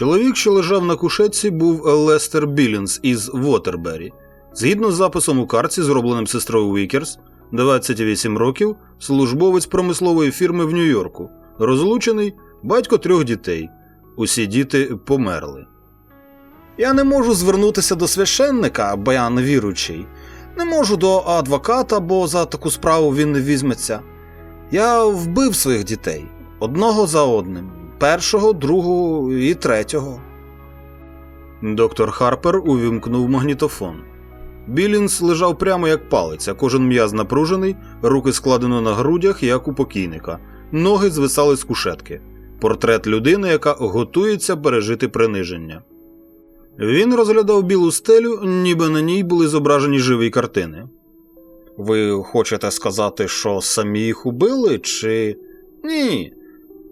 Чоловік, що лежав на кушетці, був Лестер Білінс із Вотербері. Згідно з записом у карці, зробленим сестрою Вікерс, 28 років, службовець промислової фірми в Нью-Йорку, розлучений, батько трьох дітей. Усі діти померли. Я не можу звернутися до священника, бо я невіруючий. Не можу до адвоката, бо за таку справу він не візьметься. Я вбив своїх дітей одного за одним, першого, другого і третього. Доктор Харпер увімкнув магнітофон. Білінс лежав прямо як палиця, кожен м'яз напружений, руки складено на грудях, як у покійника, ноги звисали з кушетки. Портрет людини, яка готується пережити приниження. Він розглядав білу стелю, ніби на ній були зображені живі картини. Ви хочете сказати, що самі їх убили, чи. Ні,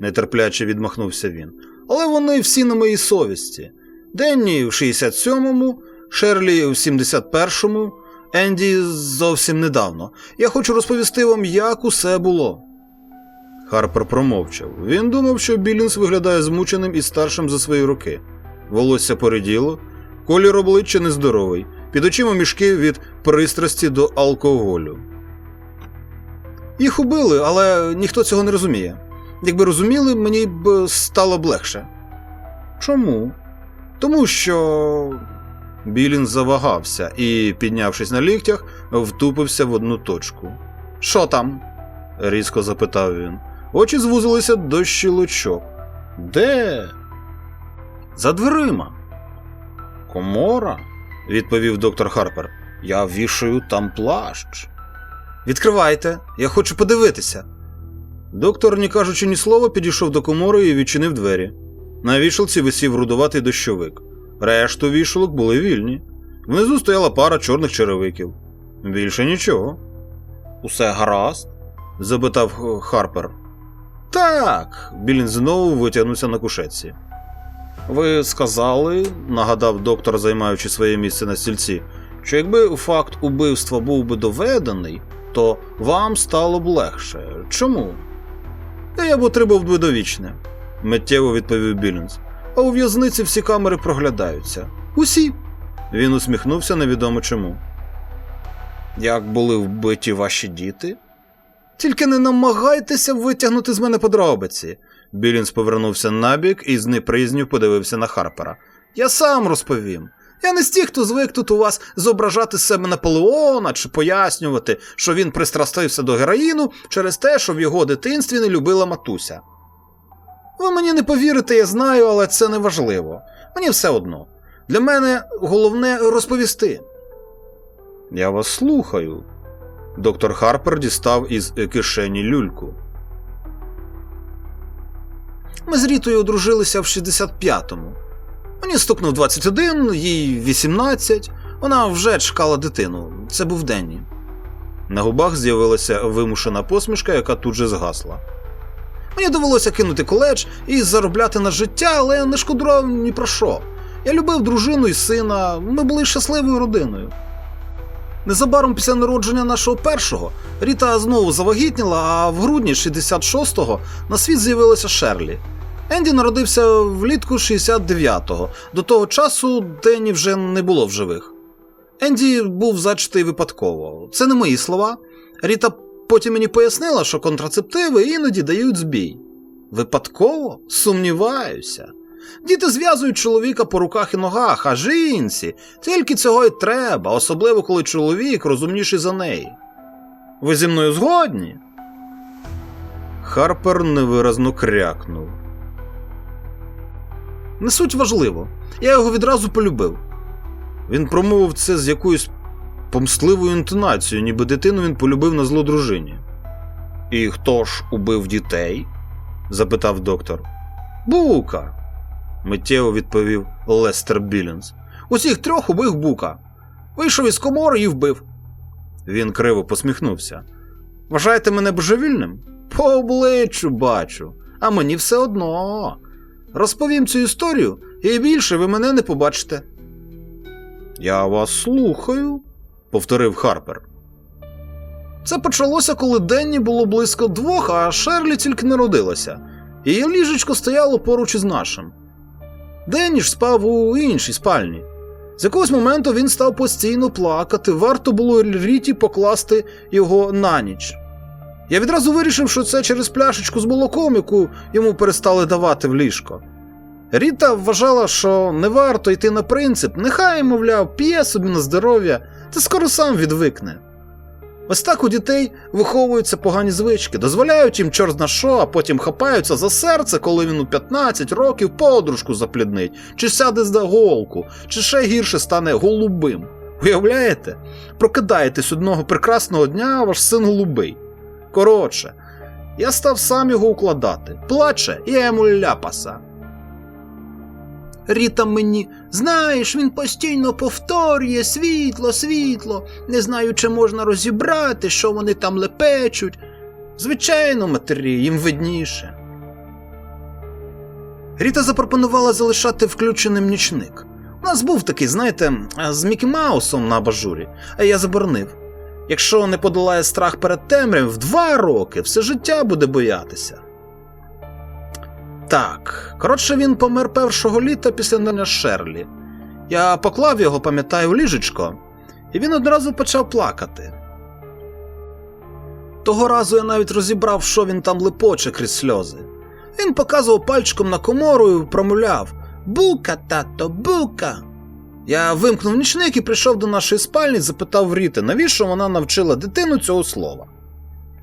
нетерпляче відмахнувся він. Але вони всі на моїй совісті. Денні в 67-му, Шерлі в 71-му, Енді зовсім недавно. Я хочу розповісти вам, як усе було. Харпер промовчав. Він думав, що Білінс виглядає змученим і старшим за свої роки. Волосся пореділо, колір обличчя нездоровий, під очима мішки від пристрасті до алкоголю. Їх убили, але ніхто цього не розуміє. Якби розуміли, мені б стало б легше. Чому? Тому що. Білін завагався і, піднявшись на ліктях, втупився в одну точку. Що там? різко запитав він. Очі звузилися до щілочок. Де? За дверима. Комора, відповів доктор Харпер. Я вішаю там плащ. Відкривайте, я хочу подивитися. Доктор, не кажучи ні слова, підійшов до комори і відчинив двері. На вішалці висів рудуватий дощовик. Решту вішалок були вільні. Внизу стояла пара чорних черевиків. Більше нічого. Усе гаразд? запитав Харпер. Так. Білін знову витягнувся на кушетці. Ви сказали, нагадав доктор, займаючи своє місце на стільці, що якби факт убивства був би доведений, то вам стало б легше. Чому? Та я б отримав би довічне, миттєво відповів Білінс. А у в'язниці всі камери проглядаються. Усі. Він усміхнувся невідомо чому. Як були вбиті ваші діти? Тільки не намагайтеся витягнути з мене подробиці. Білінс повернувся набік і з неприязню подивився на Харпера. Я сам розповім. Я не з тих, хто звик тут у вас зображати себе Наполеона чи пояснювати, що він пристрастився до героїну через те, що в його дитинстві не любила матуся. Ви мені не повірите, я знаю, але це не важливо. Мені все одно. Для мене головне розповісти. Я вас слухаю. Доктор Харпер дістав із кишені люльку. Ми з Рітою одружилися в 65-му. Мені стукнув 21, їй 18. Вона вже чекала дитину. Це був Денні. На губах з'явилася вимушена посмішка, яка тут же згасла. Мені довелося кинути коледж і заробляти на життя, але не шкодував ні про що. Я любив дружину і сина, ми були щасливою родиною. Незабаром після народження нашого першого Ріта знову завагітніла, а в грудні 66-го на світ з'явилася Шерлі. Енді народився влітку 69-го. До того часу Денні вже не було в живих. Енді був зачатий випадково. Це не мої слова. Ріта потім мені пояснила, що контрацептиви іноді дають збій. Випадково? Сумніваюся. Діти зв'язують чоловіка по руках і ногах, а жінці тільки цього й треба, особливо коли чоловік розумніший за неї. Ви зі мною згодні? Харпер невиразно крякнув. Не суть важливо. Я його відразу полюбив. Він промовив це з якоюсь помстливою інтонацією, ніби дитину він полюбив на зло дружині. І хто ж убив дітей? запитав доктор. Бука. миттєво відповів Лестер Білінс. Усіх трьох убив бука. Вийшов із комори і вбив. Він криво посміхнувся. Вважаєте мене божевільним? По обличчю бачу, а мені все одно. Розповім цю історію, і більше ви мене не побачите. Я вас слухаю, повторив Харпер. Це почалося, коли Денні було близько двох, а Шерлі тільки народилася. Її ліжечко стояло поруч із нашим. Деніш спав у іншій спальні. З якогось моменту він став постійно плакати, варто було Ріті покласти його на ніч. Я відразу вирішив, що це через пляшечку з молоком, яку йому перестали давати в ліжко. Ріта вважала, що не варто йти на принцип, нехай, мовляв, п'є собі на здоров'я, та скоро сам відвикне. Ось так у дітей виховуються погані звички, дозволяють їм чорт на що, а потім хапаються за серце, коли він у 15 років подружку запліднить, чи сяде за голку, чи ще гірше стане голубим. Уявляєте? Прокидаєтесь одного прекрасного дня, ваш син голубий. Коротше, я став сам його укладати. Плаче, я йому ляпаса. Ріта мені, знаєш, він постійно повторює світло, світло, не знаю, чи можна розібрати, що вони там лепечуть. Звичайно, матері, їм видніше. Ріта запропонувала залишати включеним нічник. У нас був такий, знаєте, з Мікі Маусом на абажурі, а я заборонив. Якщо не подолає страх перед темрявою, в два роки все життя буде боятися. Так, коротше, він помер першого літа після народження Шерлі. Я поклав його, пам'ятаю, ліжечко, і він одразу почав плакати. Того разу я навіть розібрав, що він там лепоче крізь сльози. Він показував пальчиком на комору і промовляв Бука, тато, бука. Я вимкнув нічник і прийшов до нашої спальні запитав Ріти, навіщо вона навчила дитину цього слова.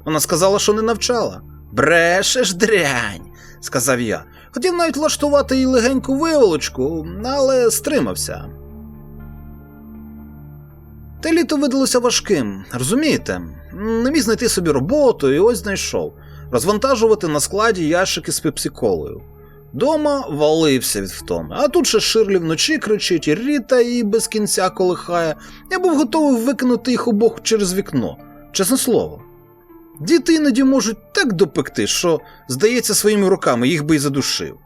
Вона сказала, що не навчала. Брешеш, дрянь, сказав я. Хотів навіть влаштувати їй легеньку виволочку, але стримався. Те літо видалося важким, розумієте? Не міг знайти собі роботу і ось знайшов розвантажувати на складі ящики з пепсиколою. Дома валився від втоми, а тут ще Ширлі вночі кричить, і Ріта її без кінця колихає. Я був готовий викинути їх обох через вікно, чесне слово. Діти іноді можуть так допекти, що, здається, своїми руками їх би й задушив.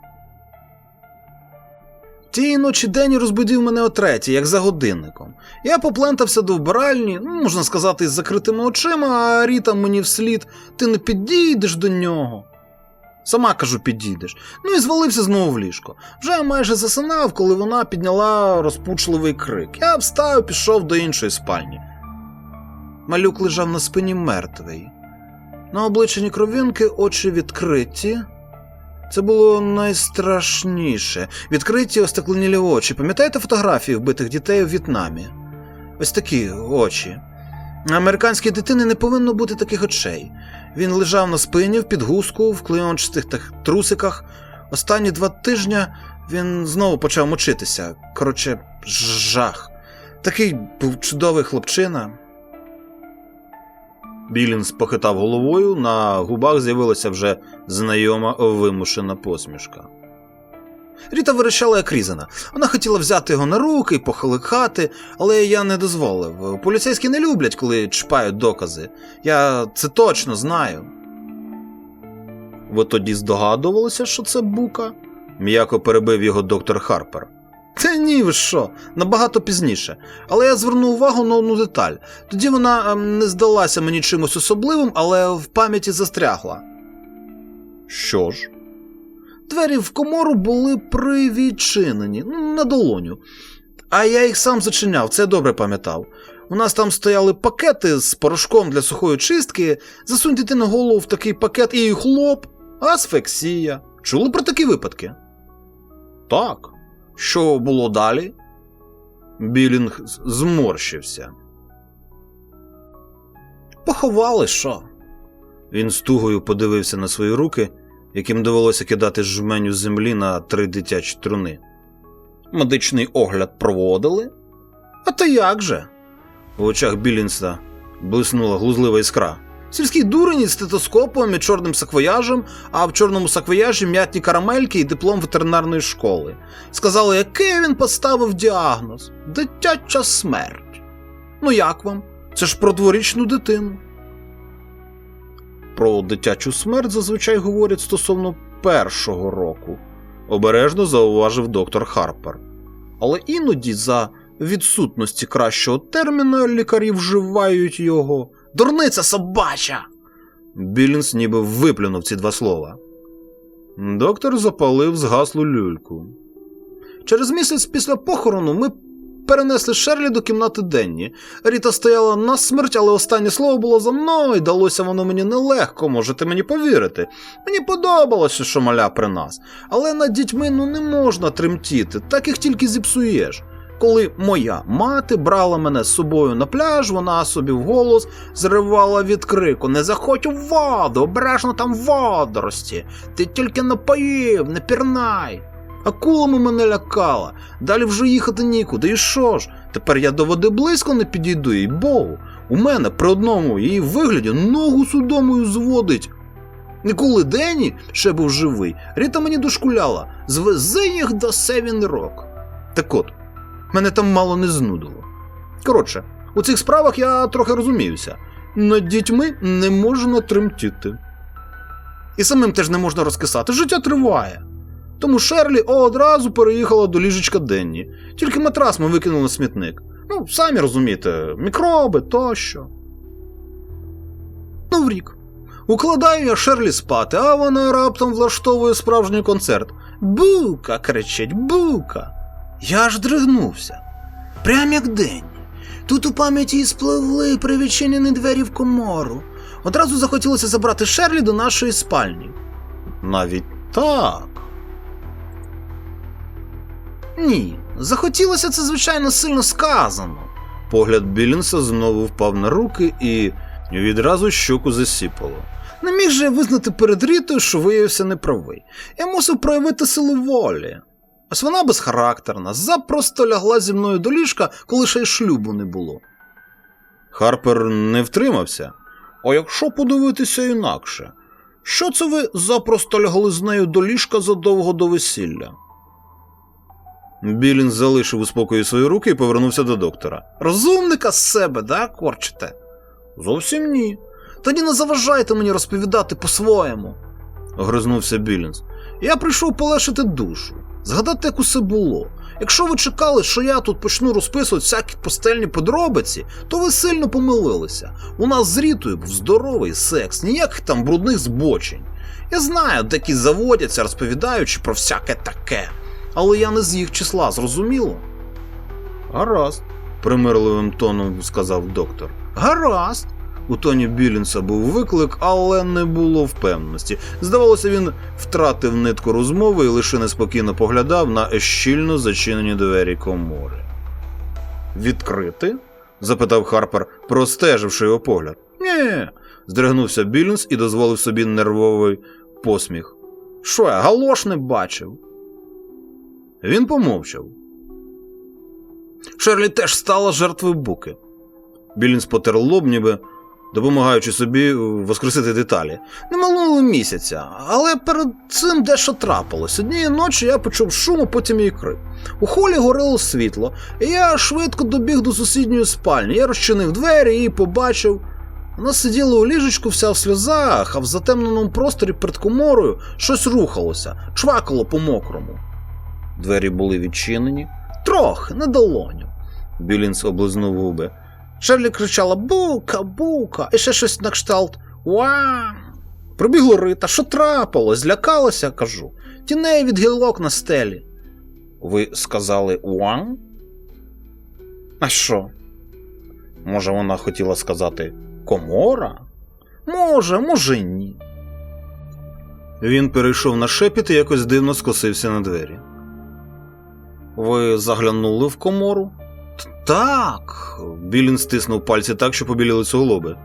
Тієї ночі Дені розбудив мене о третій, як за годинником. Я поплентався до вбиральні, ну, можна сказати, з закритими очима, а Ріта мені вслід ти не підійдеш до нього. Сама кажу, підійдеш. Ну і звалився знову в ліжко. Вже майже засинав, коли вона підняла розпучливий крик. Я встав і пішов до іншої спальні. Малюк лежав на спині мертвий. На обличчі кровінки очі відкриті. Це було найстрашніше. Відкриті остекленілі очі. Пам'ятаєте фотографії вбитих дітей у В'єтнамі? Ось такі очі. Американській дитини не повинно бути таких очей. Він лежав на спині в підгузку, в клейончастих трусиках. Останні два тижні він знову почав мочитися. Коротше, жах. Такий був чудовий хлопчина. Білінс похитав головою, на губах з'явилася вже знайома вимушена посмішка. Ріта вирішала як різана. Вона хотіла взяти його на руки похиликати, але я не дозволив. Поліцейські не люблять, коли чпають докази. Я це точно знаю. Ви тоді здогадувалися, що це бука? м'яко перебив його доктор Харпер. Та ні, ви що, набагато пізніше. Але я звернув увагу на одну деталь. Тоді вона ем, не здалася мені чимось особливим, але в пам'яті застрягла. Що ж? Двері в комору були привідчинені ну, на долоню. А я їх сам зачиняв, це добре пам'ятав. У нас там стояли пакети з порошком для сухої чистки. Засунь дитину голову в такий пакет і хлоп, асфексія. Чули про такі випадки? Так. Що було далі? Білінг зморщився. Поховали що? Він з тугою подивився на свої руки, яким довелося кидати жменю землі на три дитячі труни. Медичний огляд проводили? А то як же? В очах Білінса блиснула глузлива іскра. Сільський дурень із стетоскопом і чорним саквояжем, а в чорному саквояжі м'ятні карамельки і диплом ветеринарної школи. Сказали, який він поставив діагноз дитяча смерть. Ну як вам? Це ж про дворічну дитину. Про дитячу смерть зазвичай говорять стосовно першого року, обережно зауважив доктор Харпер. Але іноді за відсутності кращого терміну лікарі вживають його. Дурниця собача. Білінс ніби виплюнув ці два слова. Доктор запалив згаслу люльку. Через місяць після похорону ми перенесли Шерлі до кімнати Денні. Ріта стояла на смерть, але останнє слово було за мною, далося воно мені нелегко, можете мені повірити. Мені подобалося, що маля при нас. Але над дітьми ну не можна тремтіти, так їх тільки зіпсуєш. Коли моя мати брала мене з собою на пляж, вона собі вголос зривала від крику: Не заходь у воду, обережно там водорості. Ти тільки напоїв, не пірнай. Акулами мене лякала, далі вже їхати нікуди. І що ж? Тепер я до води близько не підійду, їй богу. У мене при одному її вигляді ногу судомою зводить. І коли Дені ще був живий, Ріта мені дошкуляла звези їх до Севін Рок. Так от, мене там мало не знудило. Коротше, у цих справах я трохи розуміюся. Над дітьми не можна тремтіти. І самим теж не можна розкисати. Життя триває. Тому Шерлі одразу переїхала до ліжечка Денні. Тільки матрас ми викинули на смітник. Ну, самі розумієте, мікроби тощо. Ну, в рік. Укладаю я Шерлі спати, а вона раптом влаштовує справжній концерт. Бука, кричить, бука. Я ж дригнувся. Прям як день. Тут у пам'яті і спливли привідчинені двері в комору. Одразу захотілося забрати Шерлі до нашої спальні. Навіть так. Ні, захотілося це, звичайно, сильно сказано. Погляд Білінса знову впав на руки і відразу щоку засіпало. Не міг же я визнати перед Рітою, що виявився неправий. Я мусив проявити силу волі. Ось вона безхарактерна, запросто лягла зі мною до ліжка, коли ще й шлюбу не було. Харпер не втримався. А якщо подивитися інакше, що це ви запросто лягли з нею до ліжка задовго до весілля? Білін залишив у спокої свої руки і повернувся до доктора. Розумника з себе, да, корчите? Зовсім ні. Тоді не заважайте мені розповідати по-своєму, огризнувся Білінс. Я прийшов полешити душу, згадати, як усе було. Якщо ви чекали, що я тут почну розписувати всякі постельні подробиці, то ви сильно помилилися. У нас з Рітою був здоровий секс, ніяких там брудних збочень. Я знаю, деякі заводяться, розповідаючи про всяке таке, але я не з їх числа, зрозуміло? Гаразд, примирливим тоном сказав доктор. Гаразд. У тоні Білінса був виклик, але не було впевненості. Здавалося, він втратив нитку розмови і лише неспокійно поглядав на щільно зачинені двері комори. Відкрити? запитав Харпер, простеживши його погляд. Ні. здригнувся Білінс і дозволив собі нервовий посміх. Що я, галош не бачив? Він помовчав. Шерлі теж стала жертвою буки. Білінс потер лоб, ніби допомагаючи собі воскресити деталі. Не минуло місяця, але перед цим дещо трапилось. Однієї ночі я почув шум, а потім і крик. У холі горило світло, і я швидко добіг до сусідньої спальні. Я розчинив двері і побачив. Вона сиділа у ліжечку вся в сльозах, а в затемненому просторі перед коморою щось рухалося, чвакало по мокрому. Двері були відчинені. Трохи, на долоню. Білінс облизнув губи. Шерлі кричала Бука, бука, і ще щось на кшталт. Уа. Прибігла Рита, що трапилось? Злякалася, кажу. Тіней від гілок на стелі. Ви сказали уа? А що? Може, вона хотіла сказати комора? Може, може, ні. Він перейшов на шепіт і якось дивно скосився на двері. Ви заглянули в комору? Так. Білін стиснув пальці так, що побіліли суглоби.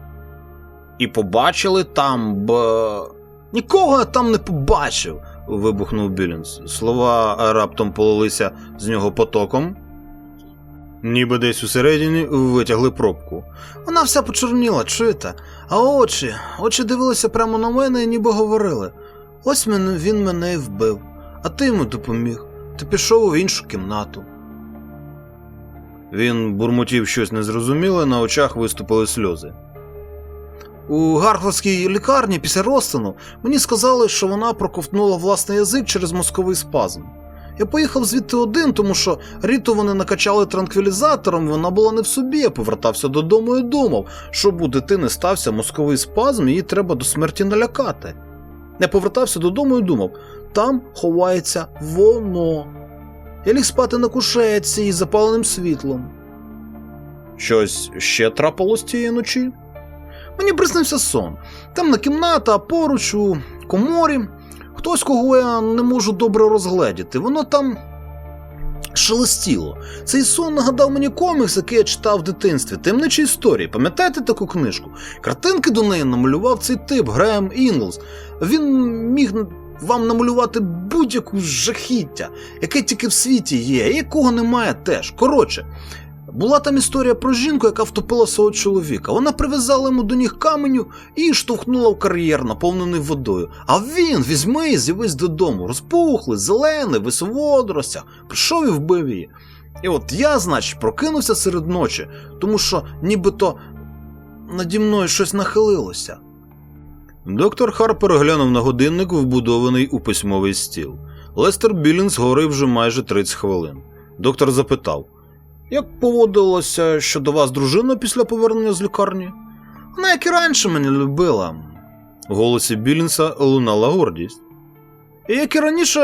І побачили там б. Нікого я там не побачив. вибухнув Білінс. Слова раптом полилися з нього потоком. Ніби десь усередині витягли пробку. Вона вся почорніла, чуєте? А очі, очі дивилися прямо на мене і ніби говорили. Ось він мене і вбив, а ти йому допоміг. Ти пішов у іншу кімнату. Він бурмотів щось незрозуміле, на очах виступили сльози. У Гарфордській лікарні після розтину мені сказали, що вона проковтнула власний язик через мозковий спазм. Я поїхав звідти один, тому що Ріту вони накачали транквілізатором, вона була не в собі, я повертався додому і думав, щоб у дитини стався мозковий спазм, її треба до смерті налякати. Я повертався додому і думав, там ховається воно. Я ліг спати на кушетці із запаленим світлом. Щось ще трапилось тієї ночі? Мені приснився сон. Темна кімната, поруч у коморі. Хтось, кого я не можу добре розгледіти. Воно там шелестіло. Цей сон нагадав мені комікс, який я читав в дитинстві, темничі історії. Пам'ятаєте таку книжку? Картинки до неї намалював цей тип Греем Інглс. Він міг вам намалювати будь-яку жахіття, яке тільки в світі є, і якого немає теж. Коротше, була там історія про жінку, яка втопила свого чоловіка. Вона прив'язала йому до ніг каменю і штовхнула в кар'єр, наповнений водою. А він візьми і з'явись додому, розпухлий, зелений, весь у водоростях, прийшов і вбив її. І от я, значить, прокинувся серед ночі, тому що нібито наді мною щось нахилилося. Доктор Харпер глянув на годинник, вбудований у письмовий стіл. Лестер Білінс говорив вже майже 30 хвилин. Доктор запитав: Як поводилася щодо вас дружина після повернення з лікарні? Вона, як і раніше, мене любила. В голосі Білінса лунала гордість. І як і раніше,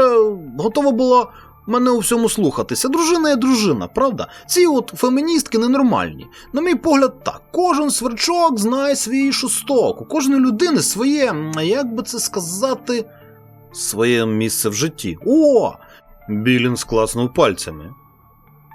готова була мене у всьому слухатися. Дружина є дружина, правда? Ці от феміністки ненормальні. На мій погляд, так. Кожен сверчок знає свій шосток. У кожної людини своє, як би це сказати, своє місце в житті. О! Білін класнув пальцями.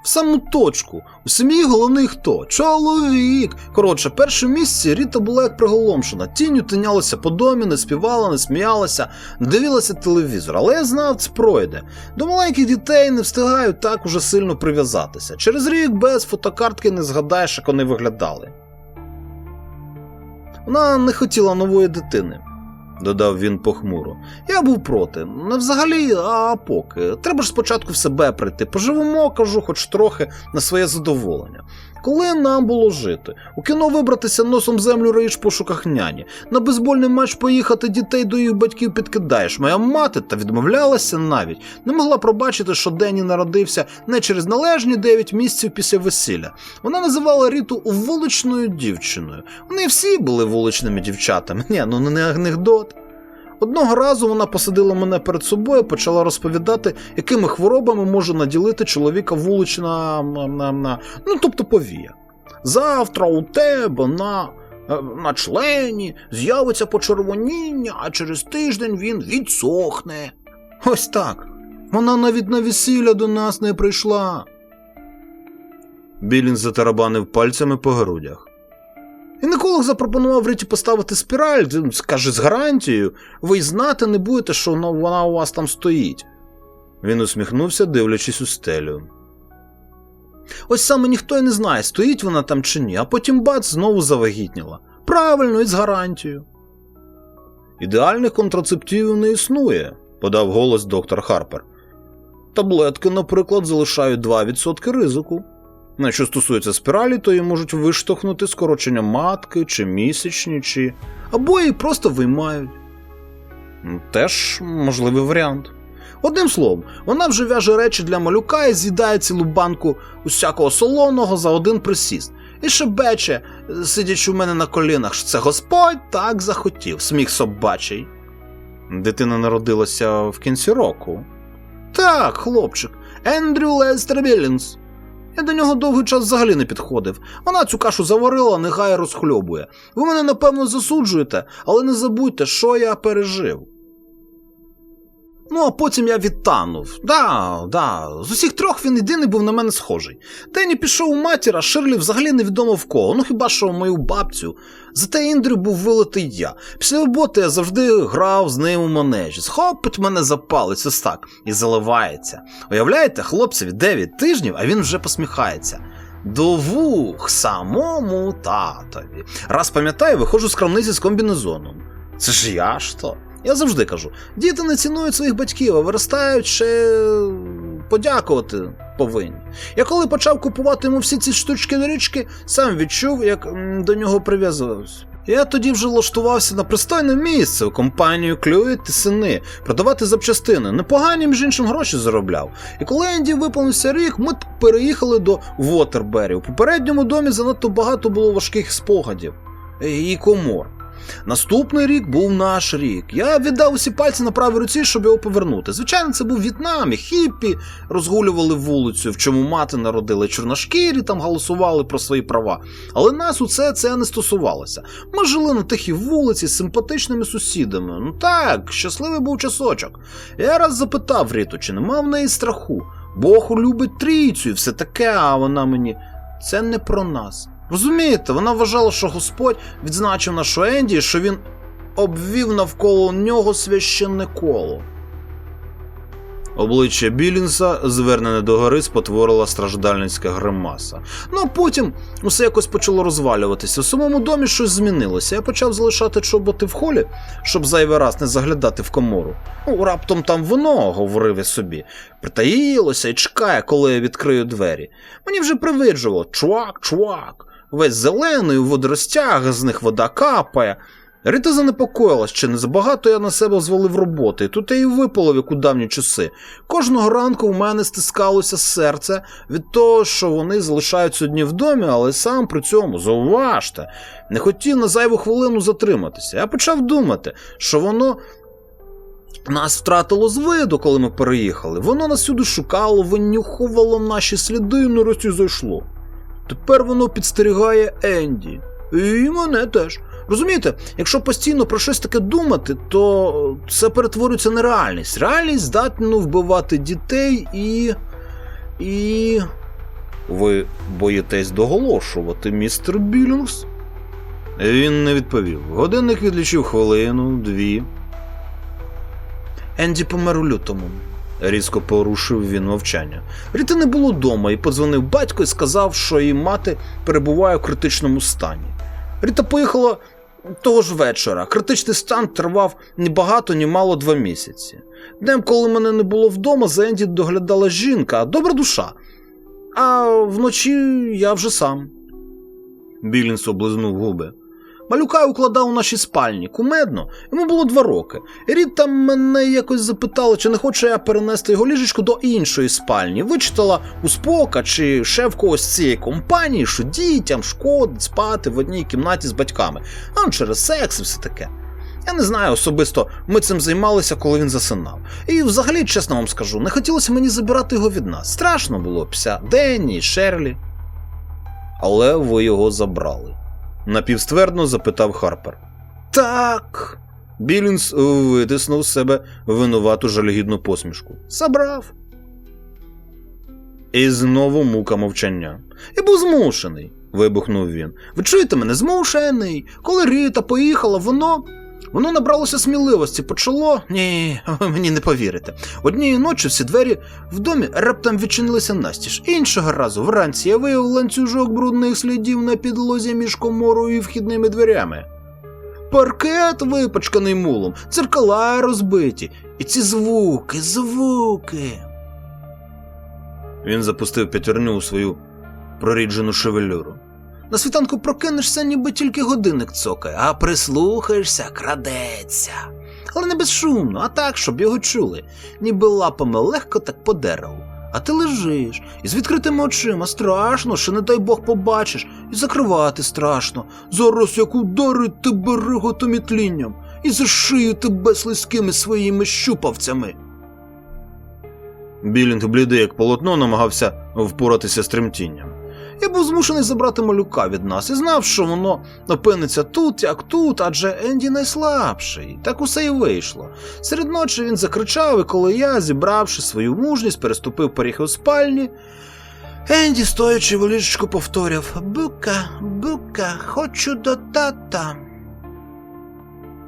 В саму точку. У сім'ї головний хто? Чоловік. Коротше, перше місце Ріта була як приголомшена. Тінню тинялася по домі, не співала, не сміялася, не дивилася телевізор. Але я знав, це пройде. До маленьких дітей не встигаю так уже сильно прив'язатися. Через рік без фотокартки не згадаєш, як вони виглядали. Вона не хотіла нової дитини, додав він похмуро. Я був проти. Не взагалі, а поки. Треба ж спочатку в себе прийти. Поживемо, кажу, хоч трохи на своє задоволення. Коли нам було жити? У кіно вибратися носом землю раїш пошуках няні. На бейсбольний матч поїхати дітей до їх батьків підкидаєш. Моя мати та відмовлялася навіть. Не могла пробачити, що Денні народився не через належні 9 місяців після весілля. Вона називала Ріту вуличною дівчиною. Вони всі були вуличними дівчатами. Ні, ну не анекдот. Одного разу вона посадила мене перед собою почала розповідати, якими хворобами може наділити чоловіка вулична на, на, на, ну, тобто повія. Завтра у тебе на, е, на члені з'явиться почервоніння, а через тиждень він відсохне. Ось так. Вона навіть на весілля до нас не прийшла. Білін затарабанив пальцями по грудях. Гінеколог запропонував Риті поставити спіраль, каже, з гарантією, ви й знати не будете, що вона у вас там стоїть. Він усміхнувся, дивлячись у стелю. Ось саме ніхто й не знає, стоїть вона там чи ні, а потім бац знову завагітніла. Правильно, і з гарантією. Ідеальних контрацептивів не існує, подав голос доктор Харпер. Таблетки, наприклад, залишають 2% ризику. На що стосується спіралі, то її можуть виштовхнути скорочення матки чи місячні, чи. або її просто виймають. Теж можливий варіант. Одним словом, вона вже в'яже речі для малюка і з'їдає цілу банку усякого солоного за один присіст. І шебече, сидячи у мене на колінах, що це Господь так захотів, сміх собачий. Дитина народилася в кінці року. Так, хлопчик, Ендрю Лестер Віллінс. Я до нього довгий час взагалі не підходив. Вона цю кашу заварила, нехай розхльобує. Ви мене напевно засуджуєте, але не забудьте, що я пережив. Ну, а потім я відтанув. Да, да, з усіх трьох він єдиний був на мене схожий. Дені пішов у матір, а Ширлі взагалі невідомо в кого. Ну хіба що в мою бабцю. Зате Індрю був вилитий я. Після роботи я завжди грав з ним у манежі. Схопить мене за палець ось так і заливається. Уявляєте, хлопцеві 9 тижнів, а він вже посміхається. До вух самому татові. Раз пам'ятаю, виходжу з крамниці з комбінезоном. Це ж я ж то. Я завжди кажу: діти не цінують своїх батьків, а виростають ще подякувати повинні. Я коли почав купувати йому всі ці штучки дорічки, сам відчув, як до нього прив'язувався. Я тоді вже влаштувався на пристойне місце у компанію Клюїт і сини, продавати запчастини. Непогані, між іншим, гроші заробляв. І коли Енді виповнився рік, ми переїхали до Вотербері. У попередньому домі занадто багато було важких спогадів і комор. Наступний рік був наш рік. Я віддав усі пальці на правій руці, щоб його повернути. Звичайно, це був В'єтнам, і хіппі розгулювали вулицю, в чому мати народили чорношкірі, там голосували про свої права. Але нас у це, це не стосувалося. Ми жили на тихій вулиці з симпатичними сусідами. Ну так, щасливий був часочок. Я раз запитав Ріту, чи нема в неї страху. Бог любить трійцю і все таке, а вона мені. Це не про нас. Розумієте, вона вважала, що Господь відзначив нашу Енді, що він обвів навколо нього священне коло. Обличчя Білінса, звернене догори, спотворила страждальницька гримаса. Ну а потім усе якось почало розвалюватися. У самому домі щось змінилося. Я почав залишати чоботи в холі, щоб зайвий раз не заглядати в комору. Ну, раптом там воно, говорив я собі, притаїлося і чекає, коли я відкрию двері. Мені вже привиджувало чувак, чувак, весь зелений, у водоростях, з них вода капає. Рита занепокоїлась, чи не забагато я на себе звалив роботи, тут я і випалив, як у давні часи. Кожного ранку в мене стискалося серце від того, що вони залишаються одні в домі, але сам при цьому, зауважте, не хотів на зайву хвилину затриматися. Я почав думати, що воно. Нас втратило з виду, коли ми переїхали. Воно нас сюди шукало, винюхувало наші сліди і нарешті зайшло. Тепер воно підстерігає Енді. І мене теж. Розумієте, якщо постійно про щось таке думати, то це перетворюється на реальність. Реальність здатна вбивати дітей і. і. Ви боїтесь доголошувати, містер Білінгс? Він не відповів. Годинник відлічив хвилину, дві. Енді помер у лютому. Різко порушив він мовчання. Ріти не було вдома і подзвонив батько і сказав, що її мати перебуває у критичному стані. Ріта поїхала того ж вечора. Критичний стан тривав ні багато, ні мало два місяці. Днем, коли мене не було вдома, за Енді доглядала жінка, добра душа. А вночі я вже сам. Білінс облизнув губи. Малюка укладав у нашій спальні, кумедно. Йому було два роки. І мене якось запитала, чи не хочу я перенести його ліжечко до іншої спальні. Вичитала у спока чи ще в когось цієї компанії, що дітям шкодить спати в одній кімнаті з батьками, а через секс і все таке. Я не знаю особисто, ми цим займалися, коли він засинав. І взагалі, чесно вам скажу, не хотілося мені забирати його від нас. Страшно було пся Денні, Шерлі. Але ви його забрали напівствердно запитав Харпер. Так. Білінс витиснув з себе винувату жалюгідну посмішку. Забрав. І знову мука мовчання. Я був змушений, вибухнув він. Ви чуєте мене, змушений. Коли Ріта поїхала, воно. Воно набралося сміливості, почало. Ні, ви мені не повірите. Однієї ночі всі двері в домі раптом відчинилися настіж. Іншого разу вранці я виявив ланцюжок брудних слідів на підлозі між коморою і вхідними дверями. Паркет випачканий мулом, дзеркала розбиті, і ці звуки, звуки. Він запустив п'ятерню у свою проріджену шевелюру. На світанку прокинешся, ніби тільки годинник цокає, а прислухаєшся, крадеться. Але не безшумно, а так, щоб його чули, ніби лапами легко так по дереву. А ти лежиш із відкритими очима страшно, що не дай Бог побачиш, і закривати страшно. Зараз як ударить тебе риготом і тлінням, і за шию тебе слизькими своїми щупавцями. Білінг блідий, як полотно, намагався впоратися з тремтінням. Я був змушений забрати малюка від нас і знав, що воно опиниться тут, як тут, адже Енді найслабший. Так усе і вийшло. Серед ночі він закричав, і коли я, зібравши свою мужність, переступив поріг у спальні. Енді, стоячи в ліжечку, повторяв Бука, бука, хочу до тата.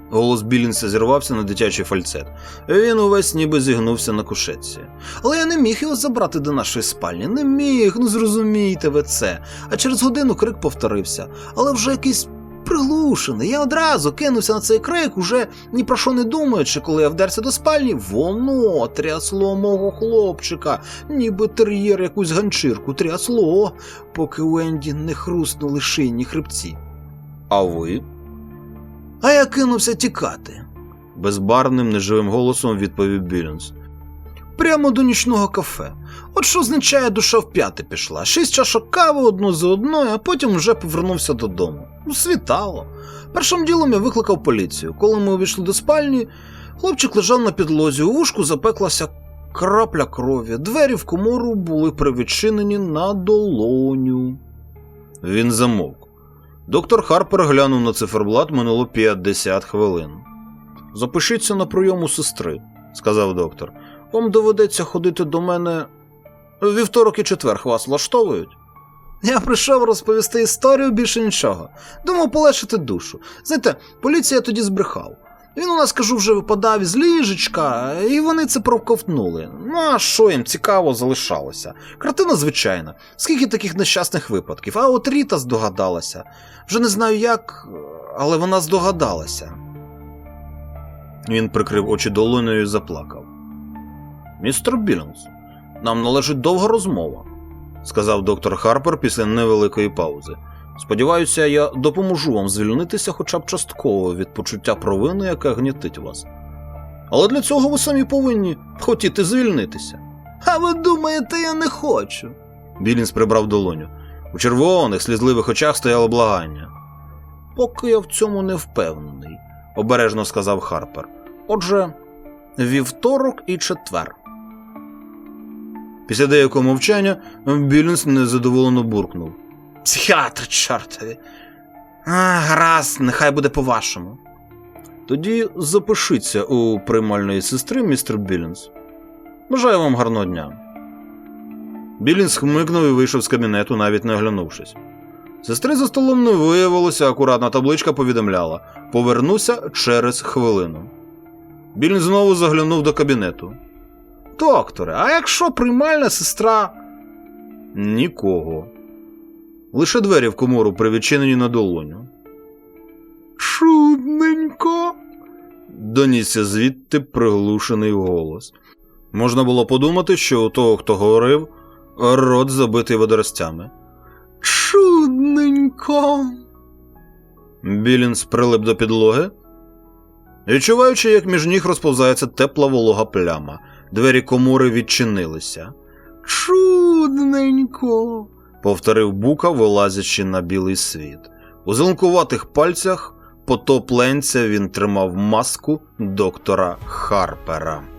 Голос Білінса зірвався на дитячий фальцет. Він увесь ніби зігнувся на кушетці. Але я не міг його забрати до нашої спальні. Не міг, ну зрозумійте ви це. А через годину крик повторився, але вже якийсь приглушений. Я одразу кинувся на цей крик, уже ні про що не думаючи, коли я вдерся до спальні, воно трясло мого хлопчика, ніби тер'єр якусь ганчірку трясло, поки у Енді не хрустнули шийні хребці. А ви? А я кинувся тікати, безбарвним неживим голосом відповів Білінс. Прямо до нічного кафе. От що означає душа в п'яти пішла. Шість чашок кави одну за одною, а потім вже повернувся додому. Світало. Першим ділом я викликав поліцію. Коли ми увійшли до спальні, хлопчик лежав на підлозі, у вушку запеклася крапля крові. Двері в комору були привідчинені на долоню. Він замовк. Доктор Харпер глянув на циферблат минуло 50 хвилин. Запишіться на прийом у сестри, сказав доктор. Вам доведеться ходити до мене вівторок і четверг вас влаштовують. Я прийшов розповісти історію більше нічого. Думав полегшити душу. Знаєте, поліція тоді збрехав. Він у нас, кажу, вже випадав із ліжечка, і вони це проковтнули. Ну а що їм цікаво залишалося? Картина звичайна. Скільки таких нещасних випадків? А от Ріта здогадалася. Вже не знаю як, але вона здогадалася. Він прикрив очі долонею і заплакав. Містер Білінс, нам належить довга розмова, сказав доктор Харпер після невеликої паузи. Сподіваюся, я допоможу вам звільнитися хоча б частково від почуття провини, яке гнітить вас. Але для цього ви самі повинні хотіти звільнитися. А ви думаєте, я не хочу? Білінс прибрав долоню. У червоних, слізливих очах стояло благання. Поки я в цьому не впевнений, обережно сказав Харпер. Отже, вівторок і четвер. Після деякого мовчання Білінс незадоволено буркнув. Психіатр, чортові. А, гаразд, нехай буде по-вашому. Тоді запишіться у приймальної сестри, містер Білінс. Бажаю вам гарного дня. Білінс хмикнув і вийшов з кабінету, навіть не оглянувшись. Сестри за столом не виявилося, акуратна табличка повідомляла повернуся через хвилину. Білінс знову заглянув до кабінету. Докторе, а якщо приймальна сестра. Нікого. Лише двері в комору привідчинені на долоню. Чудненько. донісся звідти приглушений голос. Можна було подумати, що у того, хто говорив, рот забитий водоростями. Чудненько. Білінс прилип до підлоги, відчуваючи, як між ніг розповзається тепла волога пляма. Двері комори відчинилися. Чудненько. Повторив бука, вилазячи на білий світ. У зеленкуватих пальцях потопленця він тримав маску доктора Харпера.